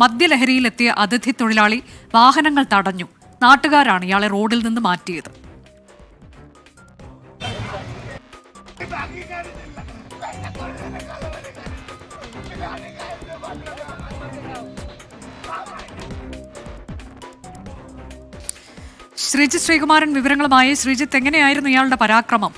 മദ്യലഹരിയിലെത്തിയ അതിഥി തൊഴിലാളി വാഹനങ്ങൾ തടഞ്ഞു. നാട്ടുകാരാണ് ഇയാളെ റോഡിൽ നിന്ന് മാറ്റിയത്. ശ്രീജിത് ശ്രീകുമാരൻ വിവരങ്ങളുമായി ശ്രീജിത്ത് എങ്ങനെയായിരുന്നു ഇയാളുടെ പരാക്രമം?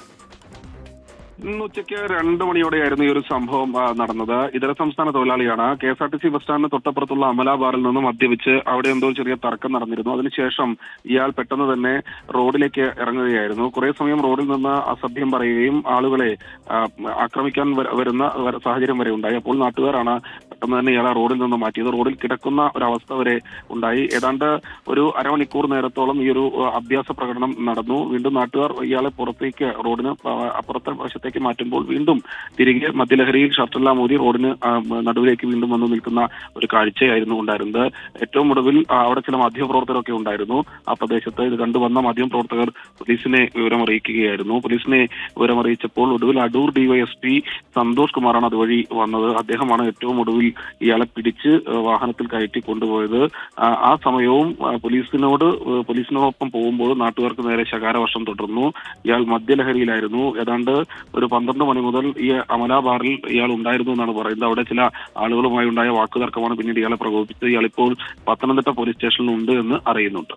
ഇന്ന് ഉച്ചയ്ക്ക് രണ്ട് മണിയോടെയായിരുന്നു ഈ ഒരു സംഭവം നടന്നത്. ഇതര സംസ്ഥാന തൊഴിലാളിയാണ് K S R T C bus സ്റ്റാൻഡിന് തൊട്ടപ്പുറത്തുള്ള അമലാബാറിൽ നിന്ന് മദ്യപിച്ച് അവിടെ എന്തോ ചെറിയ തർക്കം നടന്നിരുന്നു. അതിനുശേഷം ഇയാൾ പെട്ടെന്ന് തന്നെ റോഡിലേക്ക് ഇറങ്ങുകയായിരുന്നു. കുറെ സമയം റോഡിൽ നിന്ന് അസഭ്യം പറയുകയും ആളുകളെ ആക്രമിക്കാൻ വരുന്ന സാഹചര്യം വരെ ഉണ്ടായി. അപ്പോൾ നാട്ടുകാരാണ് പെട്ടെന്ന് തന്നെ ഇയാളെ റോഡിൽ നിന്ന് മാറ്റിയത്. റോഡിൽ കിടക്കുന്ന ഒരവസ്ഥ വരെ ഉണ്ടായി. ഏതാണ്ട് ഒരു അരമണിക്കൂർ നേരത്തോളം ഈ ഒരു അഭ്യാസ പ്രകടനം നടന്നു. വീണ്ടും നാട്ടുകാർ ഇയാളെ പുറത്തേക്ക് റോഡിന് അപ്പുറത്തെ വശത്തേക്ക് മാറ്റുമ്പോൾ വീണ്ടും തിരികെ മദ്യലഹരിയിൽ ഷർട്ടെല്ലാം മോദി റോഡിന് നടുവിലേക്ക് വീണ്ടും വന്നു നിൽക്കുന്ന ഒരു കാഴ്ചയായിരുന്നു ഉണ്ടായിരുന്നത്. ഏറ്റവും ഒടുവിൽ അവിടെ ചില മാധ്യമപ്രവർത്തകരൊക്കെ ഉണ്ടായിരുന്നു. ആ പ്രദേശത്ത് ഇത് കണ്ടുവന്ന മാധ്യമപ്രവർത്തകർ പോലീസിനെ വിവരമറിയിക്കുകയായിരുന്നു. പോലീസിനെ വിവരമറിയിച്ചപ്പോൾ ഒടുവിൽ അടൂർ ഡിവൈഎസ്പി സന്തോഷ് കുമാറാണ് അതുവഴി വന്നത്. അദ്ദേഹമാണ് ഏറ്റവും ഒടുവിൽ ഇയാളെ പിടിച്ച് വാഹനത്തിൽ കയറ്റി കൊണ്ടുപോയത്. ആ സമയവും പോലീസിനോട് പോലീസിനോടൊപ്പം പോകുമ്പോൾ നാട്ടുകാർക്ക് നേരെ ശകാരവർഷം തുടർന്നു. ഇയാൾ മദ്യലഹരിയിലായിരുന്നു. ഏതാണ്ട് ഒരു പന്ത്രണ്ട് മണി മുതൽ ഈ അമല ബാറിൽ ഇയാൾ ഉണ്ടായിരുന്നു എന്നാണ് പറയുന്നത്. അവിടെ ചില ആളുകളുമായി ഉണ്ടായ വാക്കുതർക്കമാണ് പിന്നീട് ഇയാളെ പ്രകോപിച്ചത് ഇയാൾ ഇപ്പോൾ പത്തനംതിട്ട പോലീസ് സ്റ്റേഷനിൽ ഉണ്ട് എന്ന് അറിയുന്നുണ്ട്.